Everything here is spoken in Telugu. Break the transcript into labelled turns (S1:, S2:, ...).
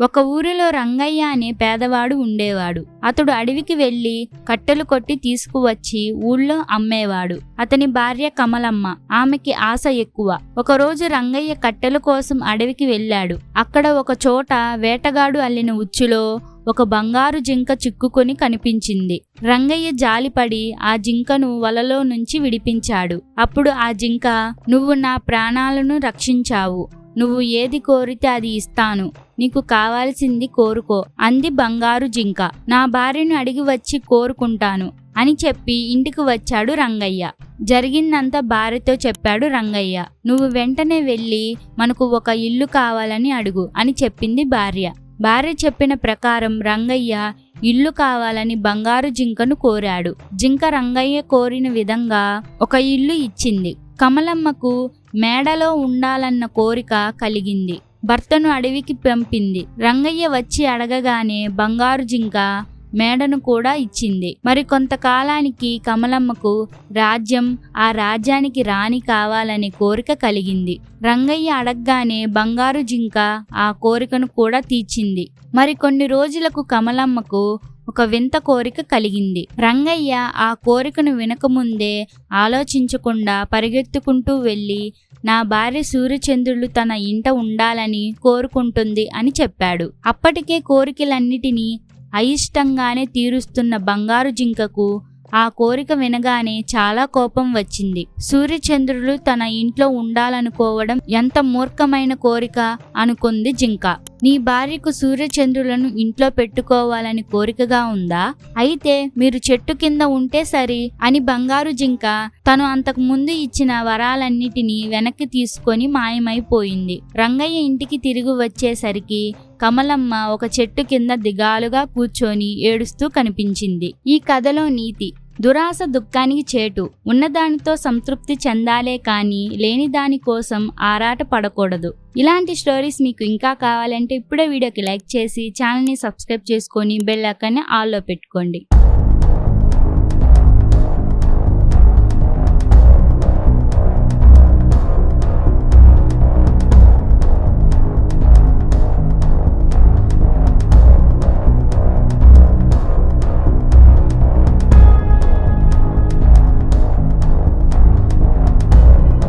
S1: ఒక ఊరిలో రంగయ్య అనే పేదవాడు ఉండేవాడు. అతడు అడవికి వెళ్ళి కట్టెలు కొట్టి తీసుకువచ్చి ఊళ్ళో అమ్మేవాడు. అతని భార్య కమలమ్మ. ఆమెకి ఆశ ఎక్కువ. ఒకరోజు రంగయ్య కట్టెల కోసం అడవికి వెళ్ళాడు. అక్కడ ఒక చోట వేటగాడు అల్లిన ఉచ్చులో ఒక బంగారు జింక చిక్కుకొని కనిపించింది. రంగయ్య జాలిపడి ఆ జింకను వలలో నుంచి విడిపించాడు. అప్పుడు ఆ జింక నువ్వు నా ప్రాణాలను రక్షించావు. నువ్వు ఏది కోరితే అది ఇస్తాను. నీకు కావాల్సింది కోరుకో. అంది బంగారు జింక. నా భార్యను అడిగి వచ్చి కోరుకుంటాను అని చెప్పి ఇంటికి వచ్చాడు రంగయ్య. జరిగిందంతా భార్యతో చెప్పాడు రంగయ్య. నువ్వు వెంటనే వెళ్ళి మనకు ఒక ఇల్లు కావాలని అడుగు అని చెప్పింది భార్య. భార్య చెప్పిన ప్రకారం రంగయ్య ఇల్లు కావాలని బంగారు జింకను కోరాడు. జింక రంగయ్య కోరిన విధంగా ఒక ఇల్లు ఇచ్చింది. కమలమ్మకు మేడలో ఉండాలన్న కోరిక కలిగింది. భర్తను అడవికి పంపింది. రంగయ్య వచ్చి అడగగానే బంగారు జింక మేడను కూడా ఇచ్చింది. మరి కొంతకాలానికి కమలమ్మకు రాజ్యం ఆ రాజ్యానికి రాణి కావాలనే కోరిక కలిగింది. రంగయ్య అడగగానే బంగారు జింక ఆ కోరికను కూడా తీర్చింది. మరి కొన్ని రోజులకు కమలమ్మకు ఒక వింత కోరిక కలిగింది. రంగయ్య ఆ కోరికను వినకముందే ఆలోచించకుండా పరిగెత్తుకుంటూ వెళ్ళి నా భార్య సూర్యచంద్రులు తన ఇంట ఉండాలని కోరుకుంటుంది అని చెప్పాడు. అప్పటికే కోరికలన్నిటినీ అయిష్టంగానే తీరుస్తున్న బంగారు జింకకు ఆ కోరిక వినగానే చాలా కోపం వచ్చింది. సూర్యచంద్రులు తన ఇంట్లో ఉండాలనుకోవడం ఎంత మూర్ఖమైన కోరిక అనుకుంది జింక. నీ భార్యకు సూర్యచంద్రులను ఇంట్లో పెట్టుకోవాలని కోరికగా ఉందా? అయితే మీరు చెట్టు కింద ఉంటే సరి అని బంగారు జింక తను అంతకు ముందు ఇచ్చిన వరాలన్నిటినీ వెనక్కి తీసుకొని మాయమైపోయింది. రంగయ్య ఇంటికి తిరిగి వచ్చేసరికి కమలమ్మ ఒక చెట్టు కింద దిగాలుగా కూర్చొని ఏడుస్తూ కనిపించింది. ఈ కథలో నీతి దురాశ దుఃఖానికి చేటు. ఉన్నదానితో సంతృప్తి చెందాలే కానీ లేని దాని కోసం ఆరాట పడకూడదు. ఇలాంటి స్టోరీస్ మీకు ఇంకా కావాలంటే ఇప్పుడే వీడియోకి లైక్ చేసి ఛానల్ని సబ్స్క్రైబ్ చేసుకొని బెల్ ఐకాన్ని ఆల్లో పెట్టుకోండి.